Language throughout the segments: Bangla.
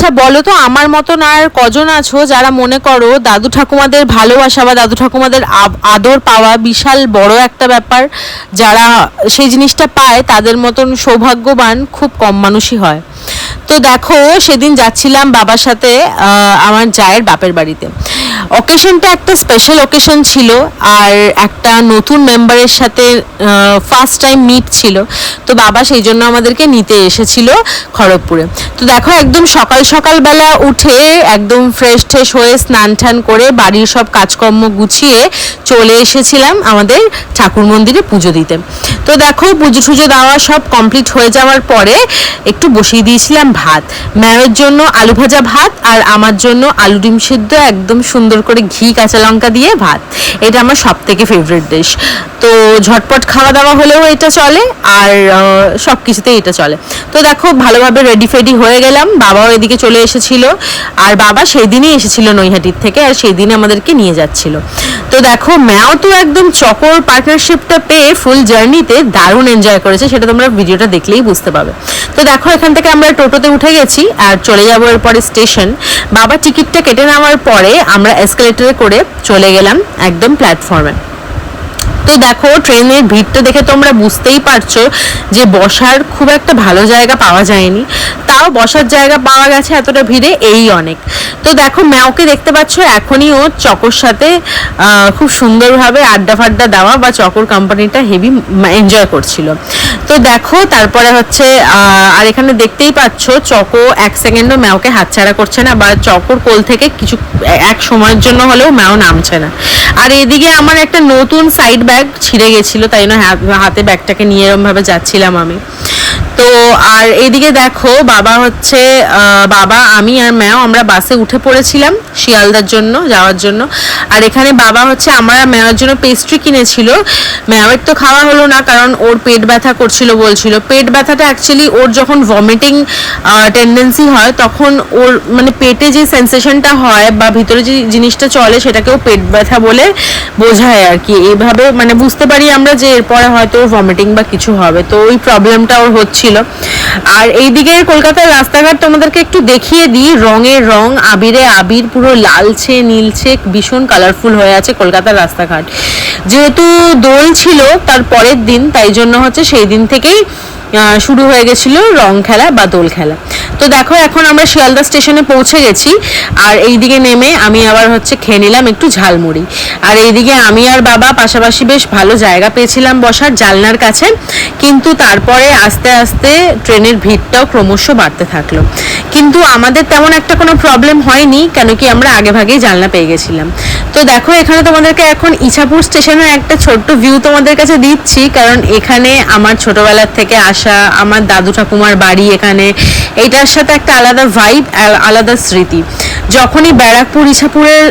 আচ্ছা বলো তো, আমার মতন আর কজন আছো যারা মনে করো দাদু ঠাকুমাদের ভালোবাসা বা দাদু ঠাকুমাদের আদর পাওয়া বিশাল বড় একটা ব্যাপার, যারা সেই জিনিসটা পায়, তাদের মতন সৌভাগ্যবান খুব কম মানুষই হয়। তো দেখো, সেদিন যাচ্ছিলাম বাবার সাথে আমার জায়ের বাপের বাড়িতে। অকেশনটা একটা স্পেশাল অকেশন ছিল আর একটা নতুন মেম্বারের সাথে ফার্স্ট টাইম মিট ছিল। তো বাবা সেই জন্য আমাদেরকে নিতে এসেছিল খড়গপুরে। তো দেখো একদম সকাল সকালবেলা উঠে একদম ফ্রেশ ট্রেশ হয়ে স্নান টান করে বাড়ির সব কাজকর্ম গুছিয়ে চলে এসেছিলাম আমাদের ঠাকুর মন্দিরে পুজো দিতে। তো দেখো পুজো টুজো দেওয়া সব কমপ্লিট হয়ে যাওয়ার পরে একটু বসিয়ে দিয়েছিলাম ভাত। ম্যামের জন্য আলু ভাজা ভাত আর আমার জন্য আলু ডিম সিদ্ধ একদম সুন্দর করে ঘি, কাঁচা লঙ্কা দিয়ে ভাত। এটা আমার সব থেকে ফেভারিট ডিশ তো ঝটপট খাওয়া দাওয়া হলেও এটা চলে, আর সব কিছুতেই এটা চলে। তো দেখো, ভালোভাবে রেডি ফেডি হয়ে গেলাম। বাবাও এদিকে চলে এসেছিল। আর বাবা সেই দিনই এসেছিল নৈহাটির থেকে, আর সেই দিনে আমাদেরকে নিয়ে যাচ্ছিল। দেখো, ম্যাও তো একদম চকর পার্টনারশিপটা পেয়ে ফুল জার্নিতে দারুণ এনজয় করেছে, সেটা তোমরা ভিডিওটা দেখলেই বুঝতে পারবে। তো দেখো, এখান থেকে আমরা টোটোতে উঠে গেছি আর চলে যাব এরপরে স্টেশন বাবা টিকিটটা কেটে নেওয়ার পরে আমরা এসকেলেটরে করে চলে গেলাম একদম প্ল্যাটফর্মে তো দেখো, ট্রেনের ভিড়টা দেখে তোমরা বুঝতেই পারছ যে বসার খুব একটা ভালো জায়গা পাওয়া যায়নি। তাও বসার জায়গা পাওয়া গেছে এতটা ভিড়ে, এই অনেক। তো দেখো, ম্যাওকে দেখতে পাচ্ছ, এখনই ও চকর সাথে খুব সুন্দরভাবে আড্ডা ফাড্ডা দেওয়া বা চকর কোম্পানিটা হেভি এনজয় করছিল। তো দেখো, তারপরে হচ্ছে আর এখানে দেখতেই পাচ্ছ, চকো এক সেকেন্ডও ম্যাওকে হাতছাড়া করছে না, বা চকোর কোল থেকে কিছু, এক সময়ের জন্য হলেও ম্যাও নামছে না। আর এদিকে আমার একটা নতুন সাইড ব্যাগ ছিঁড়ে গেছিল, তাই জন্য হাতে ব্যাগটাকে নিয়ে এরমভাবে যাচ্ছিলাম আমি। তো আর এদিকে দেখো, বাবা হচ্ছে বাবা, আমি আর ম্যাও আমরা বাসে উঠে পড়েছিলাম শিয়ালদার জন্য, যাওয়ার জন্য। আর এখানে বাবা হচ্ছে আমরা ম্যাওয়ের জন্য পেস্ট্রি কিনেছিল। ম্যাওয়ের তো খাওয়া হলো না, কারণ ওর পেট ব্যথা করছিল, বলছিল। পেট ব্যথাটা অ্যাকচুয়ালি ওর যখন ভমিটিং টেন্ডেন্সি হয়, তখন ওর মানে পেটে যে সেন্সেশনটা হয় বা ভিতরে যে জিনিসটা চলে, সেটাকেও পেট ব্যথা বলে বোঝায় আর কি। এইভাবে মানে বুঝতে পারি আমরা যে এরপরে হয়তো ওর ভমিটিং বা কিছু হবে। তো ওই প্রবলেমটা ওর হচ্ছিল আর এইদিকে কলকাতার রাস্তাঘাট তোমাদেরকে একটু দেখিয়ে দিই। রঙের রং, আবিরে আবির, পুরো লালছে, নীলছে, ভীষণ কালারফুল হয়ে আছে কলকাতার রাস্তাঘাট। যেহেতু দোল ছিল তার পরের দিন, তাই জন্য হচ্ছে সেই দিন থেকেই শুরু হয়ে গেছিল রং খেলা বা দোল খেলা। তো দেখো, এখন আমরা শিয়ালদা স্টেশনে পৌঁছে গেছি। আর এইদিকে নেমে আমি আবার হচ্ছে খেয়ে নিলাম একটু ঝালমুড়ি। আর এইদিকে আমি আর বাবা পাশাপাশি বেশ ভালো জায়গা পেয়েছিলাম বসার জালনার কাছে। কিন্তু তারপরে আস্তে আস্তে ট্রেনের ভিড়টাও ক্রমশ বাড়তে থাকল। কিন্তু আমাদের তেমন একটা কোনো প্রবলেম হয়নি, কেন কি আমরা আগে ভাগেই জানলা পেয়ে গেছিলাম। তো দেখো, এখানে তোমাদেরকে এখন ইছাপুর স্টেশনের একটা ছোট্ট ভিউ তোমাদের কাছে দিচ্ছি, কারণ এখানে আমার ছোটবেলার থেকে আসা, আমার দাদু ঠাকুমার বাড়ি এখানে, এইটার সাথে একটা আলাদা ভাইব আলাদা স্মৃতি। যখনই ব্যারাকপুর ইছাপুরের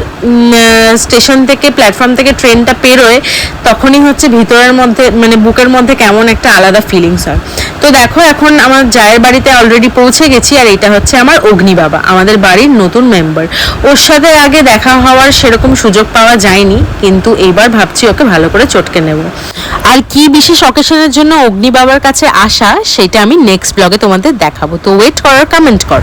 স্টেশন থেকে প্ল্যাটফর্ম থেকে ট্রেনটা পেরোয় তখনই হচ্ছে ভিতরের মধ্যে মানে বুকের মধ্যে কেমন একটা আলাদা ফিলিংস হয়। তো দেখো, এখন আমার জায়ের বাড়িতে অলরেডি পৌঁছে গেছি, আর এটা হচ্ছে আমার অগ্নি বাবা, আমাদের বাড়ির নতুন মেম্বার ওর সাথে আগে দেখা হওয়ার সেরকম সুযোগ পাওয়া যায়নি, কিন্তু এইবার ভাবছি ওকে ভালো করে চটকে নেব। আর কি বিশেষ অকেশনের জন্য অগ্নি বাবার কাছে আসা, সেটা আমি নেক্সট ব্লগে তোমাদের দেখাবো। তো ওয়েট করার কমেন্ট কর।